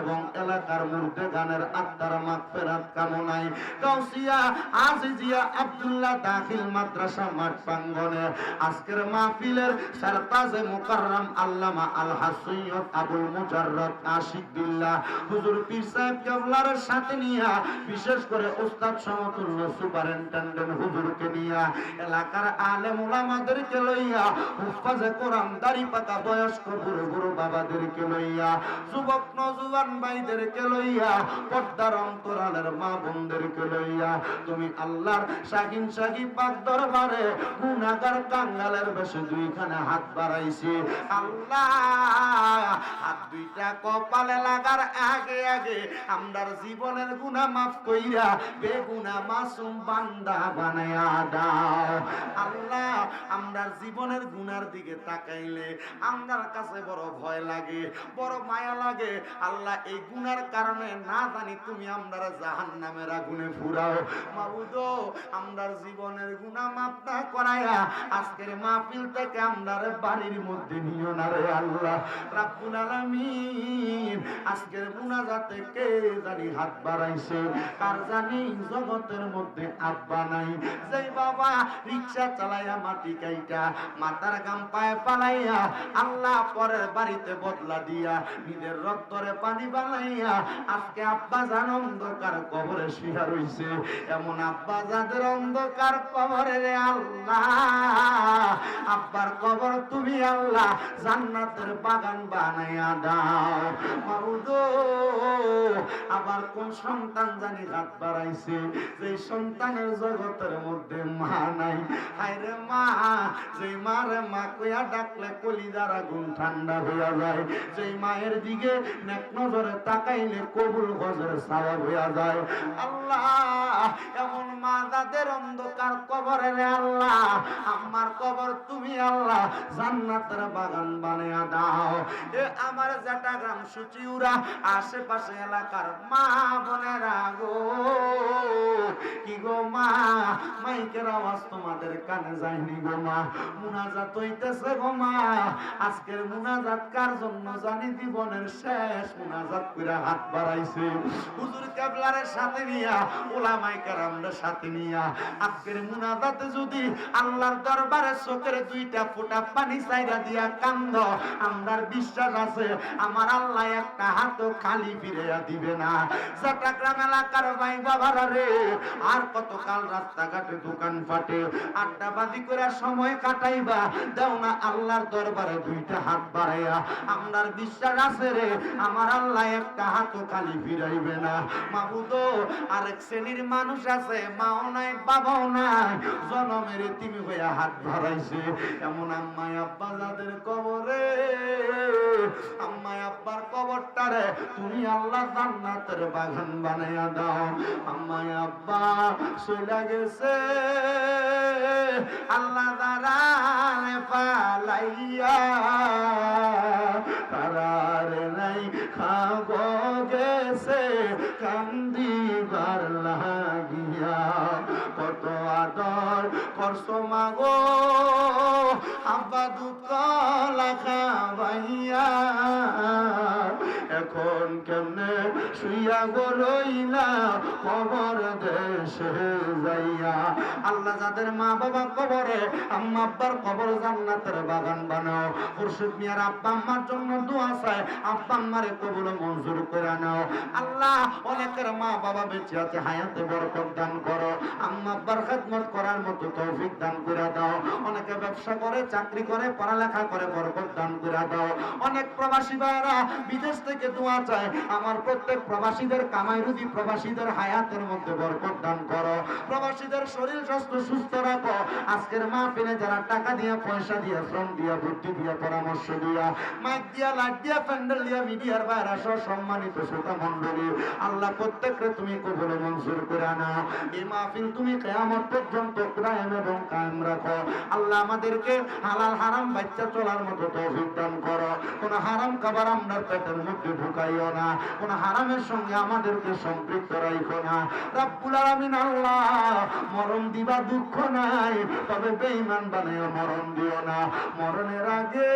এবং এলাকার গানের আত্মার কামনায় আজিজিয়া দাখিল মাদ্রাসা মাঠ প্রাঙ্গণে আজকের মাহফিলের সরতাজে মুকাররম আল্লামা আল আবুল মুজাররদ হুজুর পীর সাহেব কেবলার সাথে নিয়া, বিশেষ করে উস্তাদ সমতুল্য সুপারিনটেন্ডেন্ট হুজুরকে নিয়া, এলাকার আলেম ওলামাদেরকে লইয়া, হুফাজে কোরআন দাড়ি পাকা বয়স্ক বুড়ো বুড়ো বাবাদেরকে লইয়া যুবক নজুয়ান ভাইদেরকে লইয়া পর্দার অন্তরালের মা বোনদেরকে লইয়া, তুমি আল্লাহর শাকিন শাকি পাক দরবারে গুনাগার কাঙ্গালের বেশে দুইখানে হাত বাড়াইছে। আল্লাহ, হাত দুইটা কপালে লাগার আগে আগে আমরার জীবনের গুনাহ মাফ কইরা বেগুনা মাসুম বান্দা বানায়া দাও। আল্লাহ, আমরার জীবনের গুনার দিকে তাকাইলে আমরার কাছে বড় ভয় লাগে, বড় মায়া লাগে। আল্লাহ, এই গুনার কারণে না জানি তুমি আমরার জাহান নামের আগুনে ফুরাও। মাবুদো, আমরার জীবনের মাফ না করায়া আজকের মাহফিল থেকে আমরার বাড়ির মধ্যে নিও না রে আল্লাহ। রাব্বুল আলামিন, আজকের মুনাজাতে কে জানি হাত বাড়াইছে। কার জানি জগতের মধ্যে আব্বা নাই যেই বাবা রিক্সা চালাইয়া মাটি কাইটা, মাথার গাম পায়ে পালাইয়া আল্লাহ পরের বাড়িতে বদলা দিয়া নিজের রক্তরে পানি বানাইয়া, আজকে আব্বা জান অন্ধকার কবরে শুয়া রইছে। এমন আব্বা যাদের অন্ধকার কবরে রে আল্লাহ। আব্বার কবর তুমি আল্লাহ, জান্নাতের বাগান বানাইয়া দাও। মাউদো আবার কোন সন্তান জানি হাত বাড়াইছে? যে সন্তানের জগতের মধ্যে মা নাই। হায়রে মা যে মারে মা কইয়া ডাকলে কলিজার আগুন ঠান্ডা হইয়া যায়। যে মায়ের দিকে নেক নজরে তাকাইলে কবুল গজের সাওয়াব হইয়া যায়। আল্লাহ, এমন মা যাদের অন্ধকার কবরে রে আল্লাহ, আমার কবর তুমি আল্লাহ জান্নাতের বাগান বানিয়ে দাও। এ আমার জাটা গ্রাম সুচিউরা, আশেপাশে এলাকার মা বোনেরা গো। কি গো মা? মাইকের আওয়াজ তোমাদের কানে যায়নি গো মা। মুনাজাত হইতেছে গো মা। আজকের মুনাজাত কার জন্য জানি জীবনের শেষ? মুনাজাত করে হাত বাড়াইছে। হুজুর কেবলারের সাথে নিয়া সাথে নিয়া, আজকের যদি আল্লাহর দরবারে চোখের দুইটা ফোঁটা পানি চাইরা দিয়া কান্দ, আমরার বিশ্বাস আছে, আমার আল্লাহ একটা হাতও খালি ফিরিয়া দিবে না। চট্টগ্রাম এলাকার ভাই রে আর কতকাল রাস্তাঘাটে দোকান ফাটে? আড্ডাবাজি করে সময় কাটাইবা, দাও না আল্লাহর দরবারে দুইটা হাত বাড়াইয়া। আমরার বিশ্বাস আছে রে, আমার আল্লাহ একটা হাতও খালি ফিরাইবে না। মাবুদো আরেক শ্রেণির মানুষ আছে, মাও নাই, বাবাও নাই। জনমের তিমি হইয়া হাত ধরাইছে এমন আম্মাই আব্বা যাদের কবরে, আম্মাই আব্বার কবরটারে তুমি আল্লাহ জান্নাতের বাগান বানাইয়া দাও। আম্মাই আব্বা চলে গেছে। আল্লাহ দাঁড়ায় পালাইয়া তারার নাই খাব গেছে, কান্দিবার লাগিয়া। কত আদর করছ মাগো, আব্বা দুধ কলা খাবাইয়া এখন কেমনে শুইয়া গরইলা কবর দেশে যাইয়া। আল্লাহ যাদের মা বাবা কবরে, আম্মা আব্বার কবর জান্নাতের বাগান বানাও। খুরশিদ মিয়ার আব্বা আম্মার জন্য দোয়া চায়, আব্বা আম্মারে কবুল মঞ্জুর করে নাও। আল্লাহ অনেকের মা বাবা বেঁচে আছে, হায়াতে বরকত দান করো। আম্মা আব্বার খেদমত করার মতো তৌফিক দান করে দাও। অনেকে ব্যবসা করে, চাকরি করে, পড়ালেখা করে বরকত দান করে দাও। অনেক প্রবাসী ভাইরা বিদেশ থেকে দোয়া চায়, আমার প্রত্যেক প্রবাসীদের কামাই রুজি, প্রবাসীদের হায়াতের মধ্যে বরকত দান করো। প্রবাসীদের শরীর স্বাস্থ্য সুস্থ রাখো। আজকের মাহফিলে যারা টাকা দিয়া, পয়সা দিয়া, শ্রম দিয়া, বুদ্ধি দিয়া, পরামর্শ দিয়া মাইক দিয়া লাইট দিয়া, প্যান্ডেল দিয়া, মিডিয়ার বাইরে সহ সম্মানিত শ্রোতা মন্ডলী আল্লাহ প্রত্যেককে তুমি কবুল মঞ্জুর করে নাও এই মাহফিল তুমি কেয়ামত পর্যন্ত কায়েম এবং কায়েম রাখো। আল্লাহ আমাদেরকে হালাল হারাম বাচ্চা চলার মতো তৌফিক দান করো। কোন হারাম খাবার আমরা পেটের মধ্যে ঢুকাইও না, কোন হারামের সঙ্গে আমাদেরকে সম্পৃক্ত রাখো না। রাব্বুল আলামিন আল্লাহ, মরণ দিবা দুঃখ নাই, তবে বেঈমান বানাইও মরণ দিও না। মরণের আগে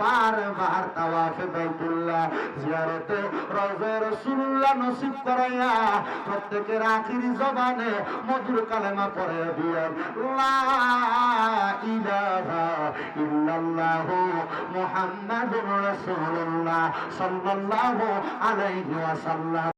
বারবার তাওয়াফে বাইতুল্লাহ, জিয়ারতে রওজে রাসূলুল্লাহ নসিব প্রত্যেকের আখিরি জবানে মধুর কালেমা পড়ে দিয়ার লা ইলাহা ইল্লাল্লাহ মুহাম্মাদুর রাসূলুল্লাহ সাল্লাল্লাহু আলাইহি ওয়াসাল্লাম।